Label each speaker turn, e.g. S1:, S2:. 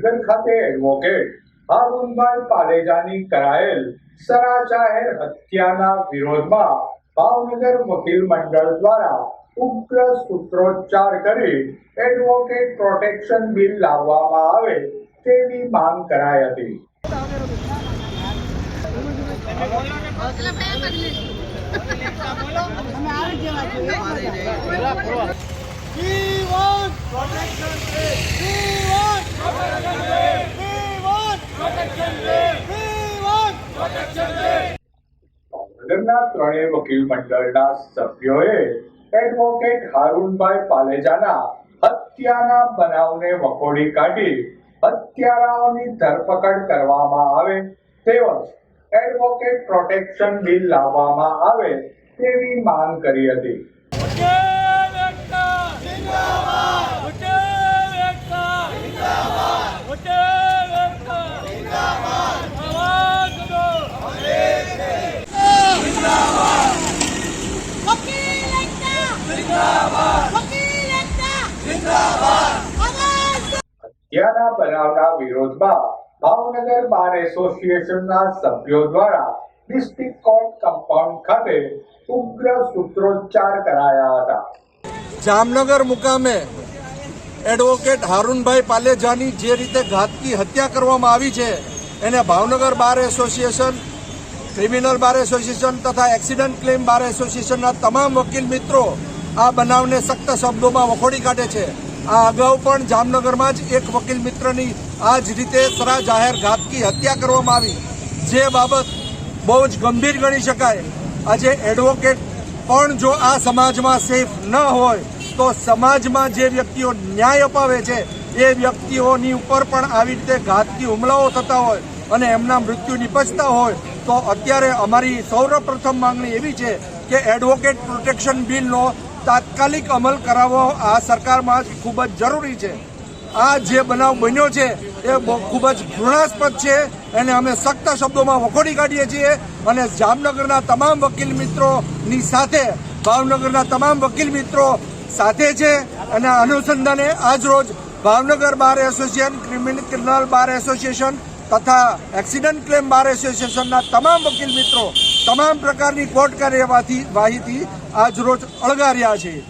S1: ભાવનગર ખાતે એડવોકેટ હારૂનભાઈ પાલેજાની કરાયેલ સરા જાહેર હત્યાના વિરોધમાં ભાવનગર વકીલ મંડળ દ્વારા ઉગ્ર સૂત્રોચ્ચાર કરી એડવોકેટ પ્રોટેક્શન બિલ લાવવામાં આવે તેવી માંગ કરાઈ હતી.
S2: એટલે
S1: ભાવનગરના ત્રણેય વકીલ મંડળના સભ્યોએ એડવોકેટ હારૂનભાઈ પાલેજાના હત્યાના બનાવને વખોડી કાઢી હત્યારાઓની ધરપકડ કરવામાં આવે તેમજ એડવોકેટ પ્રોટેક્શન બિલ લાવવામાં આવે તેવી માંગ કરી હતી. હત્યાના બનાવના વિરોધમાં ભાવનગર બાર એસોસિએશનના સભ્યો દ્વારા ડિસ્ટ્રિક્ટ કોર્ટ કમ્પાઉન્ડ ખાતે ઉગ્ર સૂત્રોચ્ચાર કરાયા હતા.
S3: જામનગર મુકામે એડવોકેટ હારૂનભાઈ પાલેજાની જે રીતે ઘાતકી હત્યા કરવામાં આવી છે, એને Bhavnagar bar association, criminal bar association તથા એક્સિડન્ટ ક્લેમ બાર એસોસિએશનના તમામ વકીલ મિત્રો આ બનાવને સખ્ત શબ્દોમાં વખોડી કાઢે છે. આ અગાઉ પણ જામનગરમાં જ એક વકીલ મિત્રની આ જ રીતે સરા જાહેર ઘાતકી હત્યા કરવામાં આવી. જે બાબત બહુ જ ગંભીર ગણી શકાય. આજે એડવોકેટ પણ જો આ સમાજમાં સેફ ન હોય, તો સમાજમાં જે વ્યક્તિઓ ન્યાય અપાવે છે, એ વ્યક્તિઓની ઉપર પણ આવી રીતે ઘાતકી હુમલાઓ થતા હોય અને એમના મૃત્યુ નિપજતા હોય, તો અત્યારે અમારી સૌપ્રથમ માંગણી એવી છે કે એડવોકેટ પ્રોટેક્શન બિલનો તાત્કાલિક અમલ કરાવવો આ સરકારમાં ખૂબ જ જરૂરી છે. આ જે બનાવ બન્યો છે, એ ખૂબ જ ઘૃણાસ્પદ છે એને અમે સખ્ત શબ્દોમાં વખોડી કાઢીએ છીએ અને જામનગરના તમામ વકીલ મિત્રોની સાથે, ભાવનગરના તમામ વકીલ મિત્રો સાથે છે અને અનુસંધાને આજરોજ Bhavnagar bar association criminal bar association તથા એક્સિડન્ટ ક્લેમ બાર એસોસિએશનના તમામ વકીલ મિત્રો તમામ પ્રકારની કોર્ટ કાર્યવાહીથી આજરોજ અળગા રહ્યા છે.